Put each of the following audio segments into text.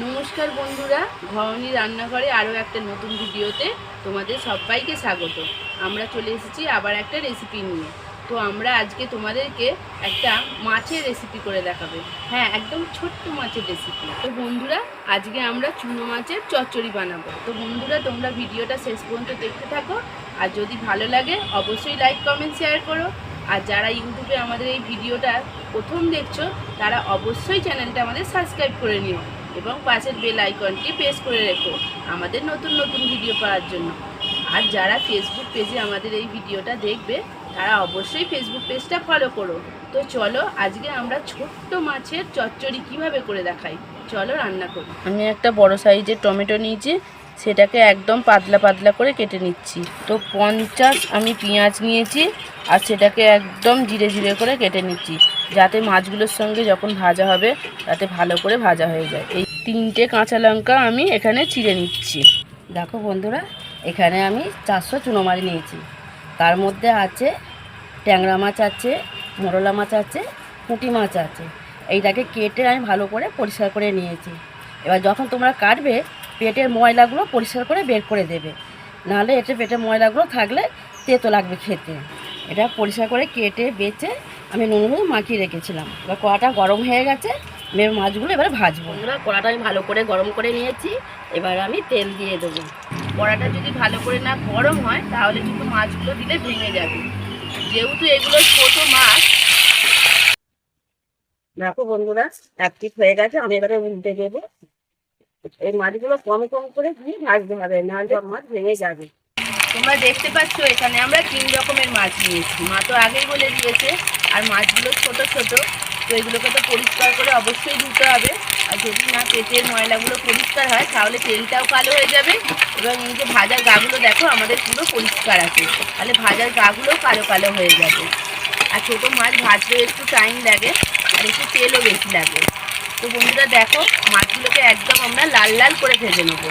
নমস্কার বন্ধুরা ঘরনি রান্নাঘরে আরও একটা নতুন ভিডিওতে তোমাদের সবাইকে স্বাগত। আমরা চলে এসেছি আবার একটা রেসিপি নিয়ে। তো আমরা আজকে তোমাদেরকে একটা মাছের রেসিপি করে দেখাবে। হ্যাঁ একদম ছোট্ট মাছের রেসিপি তো বন্ধুরা, আজকে আমরা চুনো মাছের চচ্চড়ি বানাবো। তো বন্ধুরা, তোমরা ভিডিওটা শেষ পর্যন্ত দেখতে থাকো। আর যদি ভালো লাগে, অবশ্যই লাইক কমেন্ট শেয়ার করো। আর যারা ইউটিউবে আমাদের এই ভিডিওটা প্রথম দেখছ, তারা অবশ্যই চ্যানেলটা আমাদের সাবস্ক্রাইব করে নিও। এবং পাশের বেল আইকনটি প্রেস করে রেখো। আমাদের নতুন নতুন ভিডিও পাওয়ার জন্য। আর যারা ফেসবুক পেজে আমাদের এই ভিডিওটা দেখবে, তারা অবশ্যই ফেসবুক পেজটা ফলো করো। তো চলো, আজকে আমরা ছোট্ট মাছের চচ্চড়ি কীভাবে করে দেখাই? চলো রান্না করি। আমি একটা বড় সাইজের টমেটো নিয়েছি, সেটাকে একদম পাতলা পাতলা করে কেটে নিচ্ছি। তো পঞ্চাশ আমি পেঁয়াজ নিয়েছি, আর সেটাকে একদম জিরে জিরে করে কেটে নিচ্ছি। যাতে মাছগুলোর সঙ্গে যখন ভাজা হবে, তাতে ভালো করে ভাজা হয়ে যায়। এই তিনটে কাঁচা লঙ্কা আমি এখানে চিড়ে নিচ্ছি। দেখো বন্ধুরা, এখানে আমি চারশো চুনো মাছ নিয়েছি। তার মধ্যে আছে ট্যাংরা মাছ আছে, মোরলা মাছ আছে, পুঁটি মাছ আছে। এইটাকে কেটে আমি ভালো করে পরিষ্কার করে নিয়েছি। এবার যখন তোমরা কাটবে, পেটের ময়লাগুলো পরিষ্কার করে বের করে দেবে। নাহলে এতে পেটের ময়লাগুলো থাকলে তেতো লাগবে খেতে। এটা পরিষ্কার করে কেটে বেচে আমি নুন হলুদ মাখিয়ে রেখেছিলাম। এবার কড়াটা গরম হয়ে গেছে আমি এবার মাছগুলো এবার ভাজবো। এবার কড়াটা আমি ভালো করে গরম করে নিয়েছি এবার আমি তেল দিয়ে দেবো। কড়াটা যদি ভালো করে না গরম হয় তাহলে কিন্তু মাছগুলো দিলে ভেঙে যাবে। যেহেতু এগুলো ছোট মাছ। দেখো বন্ধুরা এক হয়ে গেছে আমি এবারে উল্টে দেবো। এই মাছগুলো কম কম করে দিয়ে ভাজতে হবে নাহলে সব মাছ ভেঙে যাবে। তোমরা দেখতে পাচ্ছ, এখানে আমরা তিন রকমের মাছ নিয়েছি। মা তো আগেই বলে দিয়েছে, আর মাছগুলো ছোট ছোট, তো এগুলোকে তো পরিষ্কার করে অবশ্যই ধুতে হবে। আর যদি না পেটের ময়লাগুলো পরিষ্কার হয়, তাহলে তেলটাও কালো হয়ে যাবে এবং এই যে ভাজার গাগুলো দেখো, আমাদের পুরো পরিষ্কার আছে। তাহলে ভাজার গাগুলো কালো কালো হয়ে যাবে। আর ছোটো মাছ ভাজতে একটু টাইম লাগে, আর একটু তেলও বেশি লাগে। তো বন্ধুরা দেখো, মাছগুলোকে একদম আমরা লাল লাল করে ভেজে নেব।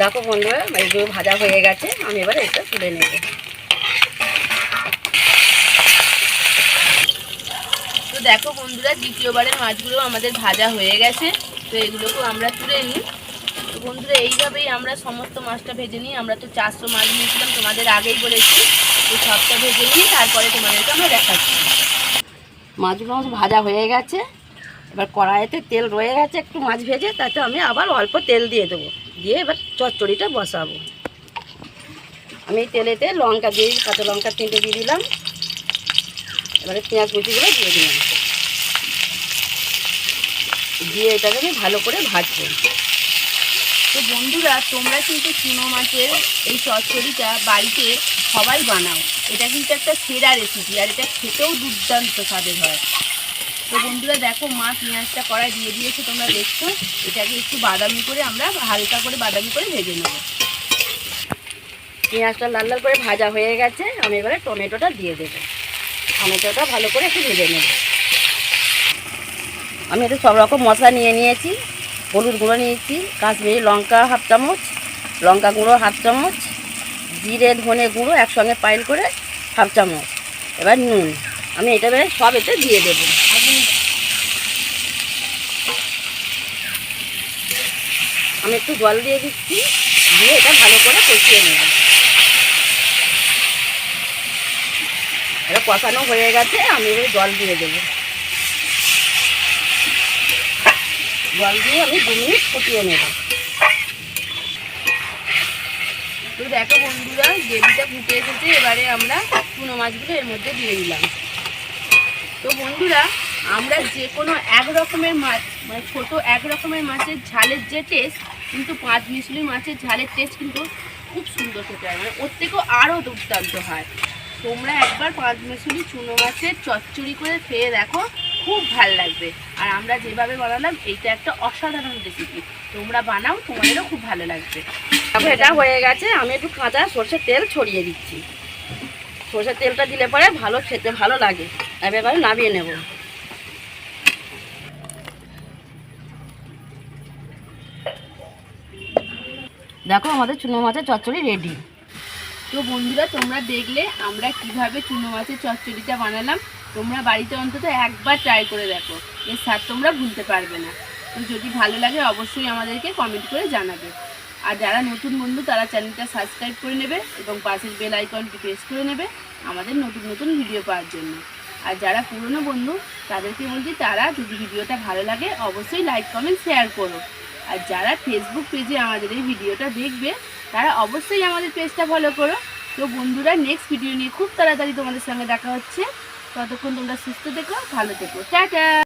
দেখো বন্ধুরা এগুলো ভাজা হয়ে গেছে, আমি এবার এটা তুলে নেব। তো দেখো বন্ধুরা, দ্বিতীয়বারের মাছগুলো আমাদের ভাজা হয়ে গেছে, তো এগুলোকেও আমরা তুলে নিই। তো বন্ধুরা, এইভাবেই আমরা সমস্ত মাছটা ভেজে নিই। আমরা তো চারশো মাছ নিয়েছিলাম, তোমাদের আগেই বলেছি, তো সবটা ভেজে নিই, তারপরে তোমাদেরকে আমরা দেখাচ্ছি। মাছগুলো ভাজা হয়ে গেছে, এবার কড়াইতে তেল রয়ে গেছে, একটু মাছ ভেজে, তাতে আমি আবার অল্প তেল দিয়ে দেবো। দিয়ে এবার চচ্চড়িটা বসাবো। আমি তেলেতে লঙ্কা দিয়ে, কাঁচা লঙ্কা তিনটে দিয়ে দিলাম। এবারে পেঁয়াজ কুচিগুলো দিয়ে দিলাম। দিয়ে এটাকে আমি ভালো করে ভাজবো। তো বন্ধুরা, তোমরা কিন্তু চুনো মাছের এই চচ্চড়িটা বাড়িতে সবাই বানাও। এটা কিন্তু একটা সেরা রেসিপি আর এটা খেতেও দুর্দান্ত স্বাদের হয়। তো বন্ধুরা দেখো, মা পেঁয়াজটা কড়াই দিয়ে দিয়েছে, তোমরা দেখছ। এটাকে একটু বাদামি করে আমরা হালকা করে বাদামি করে ভেজে নেব। পেঁয়াজটা লাল লাল করে ভাজা হয়ে গেছে, আমি এবারে টমেটোটা দিয়ে দেবো। টমেটোটা ভালো করে একটু ভেজে নেব। আমি এতে সব রকম মশলা নিয়ে নিয়েছি, হলুদ গুঁড়ো নিয়েছি, কাশ্মীরি লঙ্কা হাফ চামচ, লঙ্কা গুঁড়ো হাফ চামচ, জিরে, ধনে গুঁড়ো একসঙ্গে পাইল করে হাফ চামচ। এবার নুন, আমি এটা এবারে সব এতে দিয়ে দেবো। আমি একটু জল দিয়ে দিচ্ছি, দিয়ে এটা ভালো করে কষিয়ে নেব। এটা কষানো হয়ে গেছে, আমি এবার জল দিয়ে দেবো। জল দিয়ে আমি দু মিনিট ফুটিয়ে নেব। তো দেখো বন্ধুরা, গ্রেভিটা ফুটে এসেছে, এবারে আমরা চুনো মাছগুলো এর মধ্যে দিয়ে দিলাম। তো বন্ধুরা আমরা যে কোনো এক রকমের মাছ মানে ছোটো এক রকমের মাছের ঝালের যে টেস্ট কিন্তু পাঁচ মিশলি মাছের ঝালের টেস্ট কিন্তু খুব সুন্দর খেতে হয়। মানে ওর থেকেও আরও দুর্দান্ত হয়। তোমরা একবার পাঁচ মিশলি চুনো মাছের চচ্চড়ি করে খেয়ে দেখো, খুব ভালো লাগবে। আর আমরা যেভাবে বানালাম, এইটা একটা অসাধারণ রেসিপি তোমরা বানাও, তোমাদেরও খুব ভালো লাগবে। তারপর এটা হয়ে গেছে। আমি একটু কাঁচা সর্ষের তেল ছড়িয়ে দিচ্ছি। সর্ষের তেলটা দিলে পরে ভালো খেতে, ভালো লাগে। এবারে নামিয়ে নেব। দেখো আমাদের চুনো মাছের চচ্চড়ি রেডি তো বন্ধুরা, তোমরা দেখলে আমরা কীভাবে চুনো মাছের চচ্চড়িটা বানালাম। তোমরা বাড়িতে অন্তত একবার ট্রাই করে দেখো। এর স্বাদ তোমরা ভুলতে পারবে না। তো যদি ভালো লাগে, অবশ্যই আমাদেরকে কমেন্ট করে জানাবে। আর যারা নতুন বন্ধু, তারা চ্যানেলটা সাবস্ক্রাইব করে নেবে এবং পাশের বেল আইকনটি প্রেস করে নেবে আমাদের নতুন নতুন ভিডিও পাওয়ার জন্য। আর যারা পুরনো বন্ধু, তাদেরকে বলছি, তারা যদি ভিডিওটা ভালো লাগে, অবশ্যই লাইক কমেন্ট শেয়ার করো। আর যারা ফেসবুক পেজে আমাদের এই ভিডিওটা দেখবে, তারা অবশ্যই আমাদের পেজটা ফলো করো। তো বন্ধুরা নেক্সট ভিডিও নিয়ে খুব তাড়াতাড়ি তোমাদের সঙ্গে দেখা হচ্ছে। ততক্ষণ তোমরা সুস্থ থেকো, ভালো থেকো। টাটা!